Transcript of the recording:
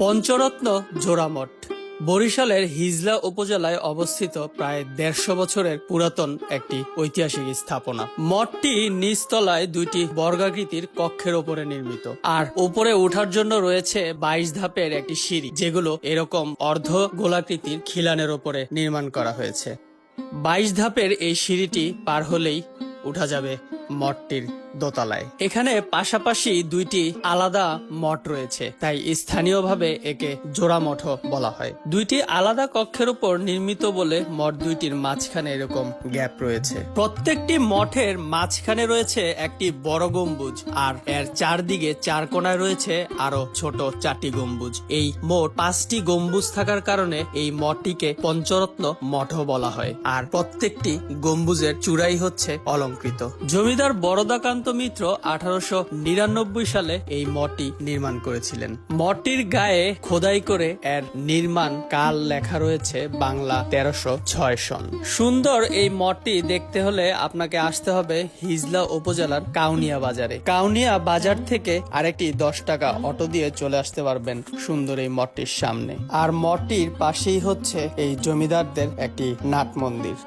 পঞ্চরত্ন জোড়ামঠ। বরিশালের হিজলা উপজেলায় অবস্থিত প্রায় দেড়শো বছরের পুরাতন একটি ঐতিহাসিক স্থাপনা। মঠটি নিচতলায় দুইটি বর্গাকৃতির কক্ষের ওপরে নির্মিত। আর উপরে ওঠার জন্য রয়েছে বাইশ ধাপের একটি সিঁড়ি, যেগুলো এরকম অর্ধ গোলাকৃতির খিলানের ওপরে নির্মাণ করা হয়েছে। বাইশ ধাপের এই সিঁড়িটি পার হলেই উঠা যাবে। মঠটির দোতলায়। এখানে পাশাপাশি দুইটি আলাদা মঠ রয়েছে, তাই স্থানীয়ভাবে একে জোড়া মঠও বলা হয়। দুইটি আলাদা কক্ষের উপর নির্মিত বলে মঠ দুইটির মাঝখানে এরকম গ্যাপ রয়েছে। প্রত্যেকটি মঠের মাঝখানে রয়েছে একটি বড় গম্বুজ, আর এর চারদিকে চার কোণায় রয়েছে আরও ছোট চারটি গম্বুজ। এই মোট পাঁচটি গম্বুজ থাকার কারণে এই মঠটিকে পঞ্চরত্ন মঠও বলা হয়, আর প্রত্যেকটি গম্বুজের চূড়াই হচ্ছে অলংকৃত জমিদার বরদাকান্ত মিত্র আঠারোশো নিরানব্বই সালে এই মঠটি নির্মাণ করেছিলেন। মঠটির গায়ে খোদাই করে এর নির্মাণ কাল লেখা রয়েছে বাংলা তেরোশো ছয় সন। সুন্দর এই মঠটি দেখতে হলে আপনাকে আসতে হবে হিজলা উপজেলার কাউনিয়া বাজারে। কাউনিয়া বাজার থেকে আরেকটি দশ টাকা অটো দিয়ে চলে আসতে পারবেন সুন্দর এই মঠটির সামনে। আর মঠটির পাশেই হচ্ছে এই জমিদারদের একটি নাট মন্দির।